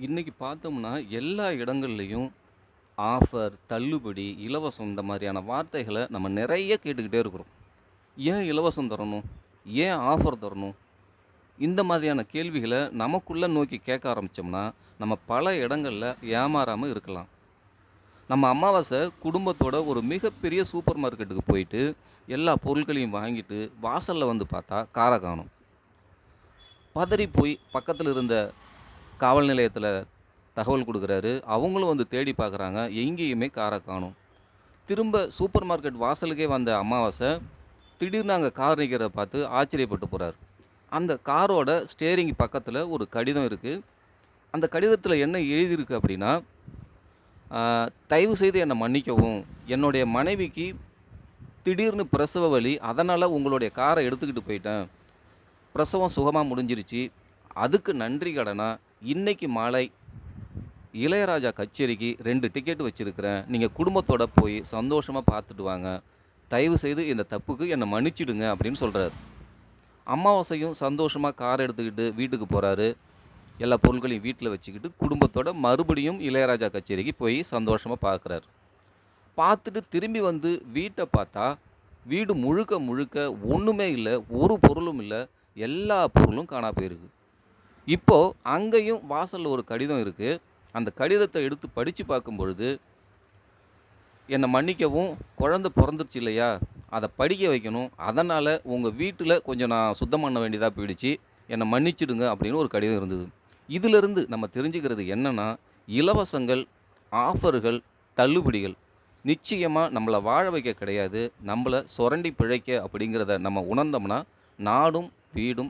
இன்றைக்கி பார்த்தோம்னா எல்லா இடங்கள்லையும் ஆஃபர், தள்ளுபடி, இலவசம் இந்த மாதிரியான வார்த்தைகளை நம்ம நிறைய கேட்டுக்கிட்டே இருக்கிறோம். ஏன் இலவசம் தரணும்? ஏன் ஆஃபர் தரணும்? இந்த மாதிரியான கேள்விகளை நமக்குள்ளே நோக்கி கேட்க ஆரம்பித்தோம்னா நம்ம பல இடங்களில் ஏமாறாமல் இருக்கலாம். நம்ம அமாவாசை குடும்பத்தோட ஒரு மிகப்பெரிய சூப்பர் மார்க்கெட்டுக்கு போயிட்டு, எல்லா பொருட்களையும் வாங்கிட்டு வாசலில் வந்து பார்த்தா காரை காணும் பதறி போய் பக்கத்தில் இருந்த காவல் நிலையத்தில் தகவல் கொடுக்குறாரு அவங்களும் வந்து தேடி பார்க்குறாங்க. எங்கேயுமே காரை காணும் திரும்ப சூப்பர் மார்க்கெட் வாசலுக்கே வந்த அமாவாசை, திடீர்னு அங்கே கார் நிற்கிறத பார்த்து ஆச்சரியப்பட்டு போகிறார் அந்த காரோட ஸ்டேரிங் பக்கத்தில் ஒரு கடிதம் இருக்குது அந்த கடிதத்தில் என்ன எழுதியிருக்கு அப்படின்னா, தயவு செய்து என்னை மன்னிக்கவும். என்னுடைய மனைவிக்கு திடீர்னு பிரசவ வலி. அதனால் உங்களுடைய காரை எடுத்துக்கிட்டு போயிட்டேன். பிரசவம் சுகமாக முடிஞ்சிருச்சு. அதுக்கு நன்றி கடனாக இன்றைக்கி மாலை இளையராஜா கச்சேரிக்கு ரெண்டு டிக்கெட் வச்சுருக்கிறேன் நீங்கள் குடும்பத்தோடு போய் சந்தோஷமாக பார்த்துட்டு வாங்க. தயவு செய்து இந்த தப்புக்கு என்னை மன்னிச்சிடுங்க" அப்படின்னு சொல்கிறார் அமாவாசையும் சந்தோஷமாக கார் எடுத்துக்கிட்டு வீட்டுக்கு போகிறாரு எல்லா பொருட்களையும் வீட்டில் வச்சுக்கிட்டு, குடும்பத்தோட மறுபடியும் இளையராஜா கச்சேரிக்கு போய் சந்தோஷமாக பார்க்குறாரு. பார்த்துட்டு திரும்பி வந்து வீட்டை பார்த்தா, வீடு முழுக்க முழுக்க ஒன்றுமே இல்லை ஒரு பொருளும் இல்லை எல்லா பொருளும் காணா போயிருக்கு. இப்போ அங்கேயும் வாசலில் ஒரு கடிதம் இருக்குது அந்த கடிதத்தை எடுத்து படித்து பார்க்கும் பொழுது, என்னை மன்னிக்கவும். குழந்தை பிறந்துருச்சு இல்லையா? அதை படிக்க வைக்கணும். அதனால் உங்கள் வீட்டில் கொஞ்சம் நான் சுத்தம் பண்ண வேண்டியதாக போயிடுச்சு. என்னை மன்னிச்சிடுங்க" அப்படின்னு ஒரு கடிதம் இருந்தது. இதிலிருந்து நம்ம தெரிஞ்சுக்கிறது என்னன்னா, இலவசங்கள், ஆஃபர்கள், தள்ளுபடிகள் நிச்சயமாக நம்மளை வாழ வைக்க கிடையாது. நம்மளை சுரண்டி பிழைக்க அப்படிங்கிறத நம்ம உணர்ந்தோம்னா, நாடும் வீடும்